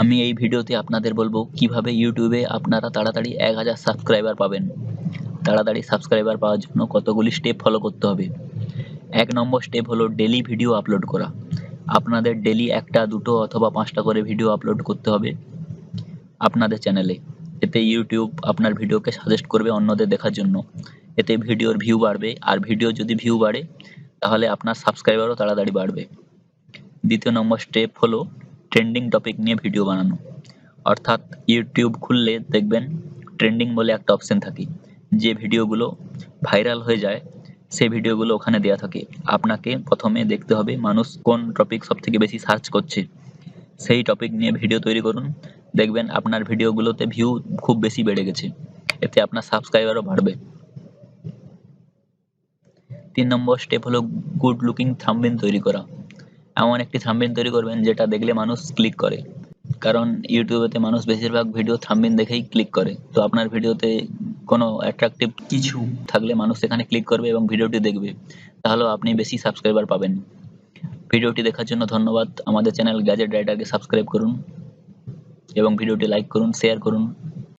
আমি এই ভিডিওতে আপনাদের বলব কীভাবে ইউটিউবে আপনারা তাড়াতাড়ি এক হাজার সাবস্ক্রাইবার পাবেন। তাড়াতাড়ি সাবস্ক্রাইবার পাওয়ার জন্য কতগুলি স্টেপ ফলো করতে হবে। এক নম্বর স্টেপ হলো ডেলি ভিডিও আপলোড করা। আপনাদের ডেলি একটা, দুটো অথবা পাঁচটা করে ভিডিও আপলোড করতে হবে আপনাদের চ্যানেলে এতে ইউটিউব আপনার ভিডিওকে সাজেস্ট করবে অন্যদের দেখার জন্য। এতে ভিডিওর ভিউ বাড়বে। আর ভিডিও যদি ভিউ বাড়ে, তাহলে আপনার সাবস্ক্রাইবারও তাড়াতাড়ি বাড়বে। দ্বিতীয় নম্বর স্টেপ হলো ট্রেন্ডিং টপিক নিয়ে ভিডিও বানানো। অর্থাৎ ইউটিউব খুললে দেখবেন ট্রেন্ডিং বলে একটা অপশন থাকে। যে ভিডিওগুলো ভাইরাল হয়ে যায় সেই ভিডিওগুলো ওখানে দেওয়া থাকে। আপনাকে প্রথমে দেখতে হবে মানুষ কোন টপিক সব থেকে বেশি সার্চ করছে। সেই টপিক নিয়ে ভিডিও তৈরি করুন। দেখবেন আপনার ভিডিওগুলোতে ভিউ খুব বেশি বেড়ে গেছে। এতে আপনার সাবস্ক্রাইবারও বাড়বে। তিন নম্বর স্টেপ হলো গুড লুকিং থাম্বনেল তৈরি করা। এমন একটি থাম্বিন তৈরি করবেন যেটা দেখলে মানুষ ক্লিক করে। কারণ ইউটিউবেতে মানুষ বেশিরভাগ ভিডিও থাম্বনেল দেখেই ক্লিক করে। তো আপনার ভিডিওতে কোনো অ্যাট্রাকটিভ কিছু থাকলে মানুষ সেখানে ক্লিক করবে এবং ভিডিওটি দেখবে। তাহলেও আপনি বেশি সাবস্ক্রাইবার পাবেন। ভিডিওটি দেখার জন্য ধন্যবাদ। আমাদের চ্যানেল গ্যাজেট রাইডারকে সাবস্ক্রাইব করুন এবং ভিডিওটি লাইক করুন শেয়ার করুন।